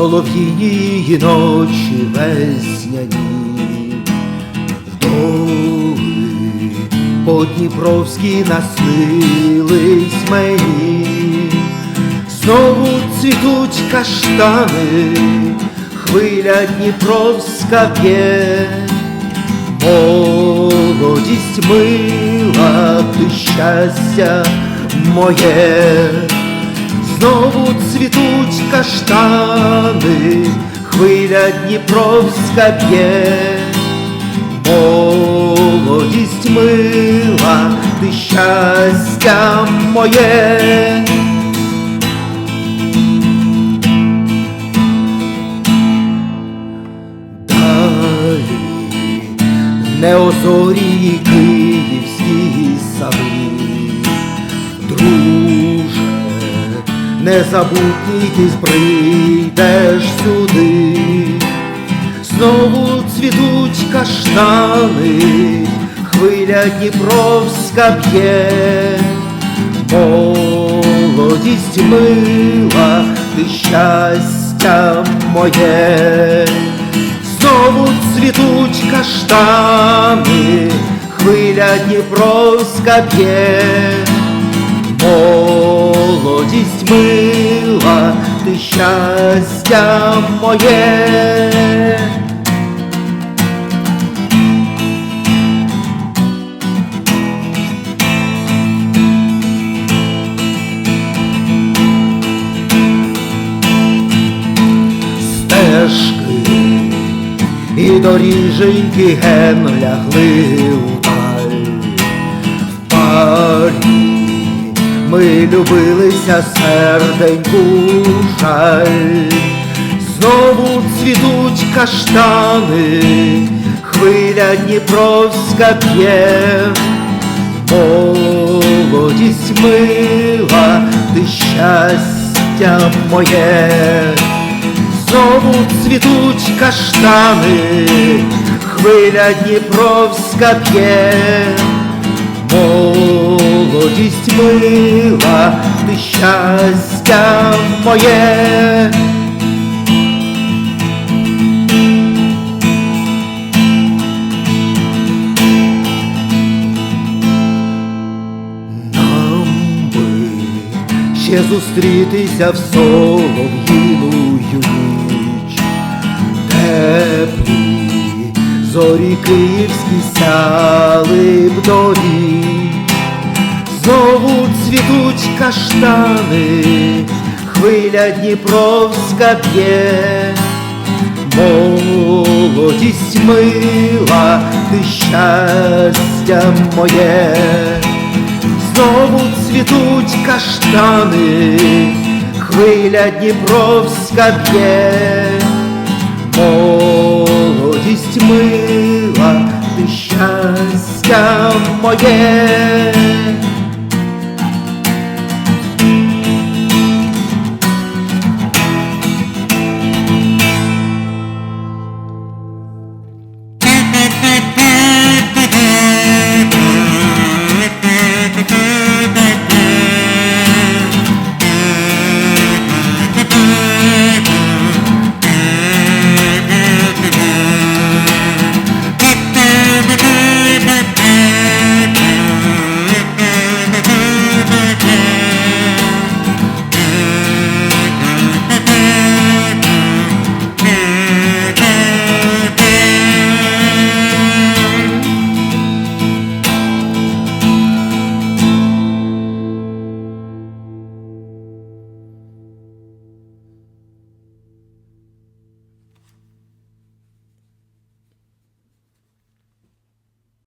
солов'їні ночі весняні, вдови по Дніпровській наснились мені, знову цвітуть каштани, хвиля Дніпровська б'є, молодість мила, ти щастя моє. Знову цвітуть каштани, хвиля Дніпровська б'є, молодість мила, ти щастя моє. Далі неозорі київські незабутній ти прийдеш сюди, знову цвітуть каштани, хвиля Дніпровська б'є, молодість мила, ти щастя моє. Знову цвітуть каштани, хвиля Дніпровська б'є, молодість мила, ти щастя моє. Стежки і доріженьки ген лягли. В парі ми любилися серденьку жаль. Знову цвітуть каштани, хвиля Дніпровська п'є, молодість мила, ти щастя моє. Знову цвітуть каштани, хвиля Дніпровська п'є, молодість мила, ти щастя моє. Ще зустрітися в солов'їну ніч, теплі зорі київські сяли б до. Знову цвітуть каштани, хвиля Дніпровська п'є, молодість мила, ти щастя моє. Знову цвітуть каштани, хвиля Дніпровська б'є, молодість мила, ти щастя моє.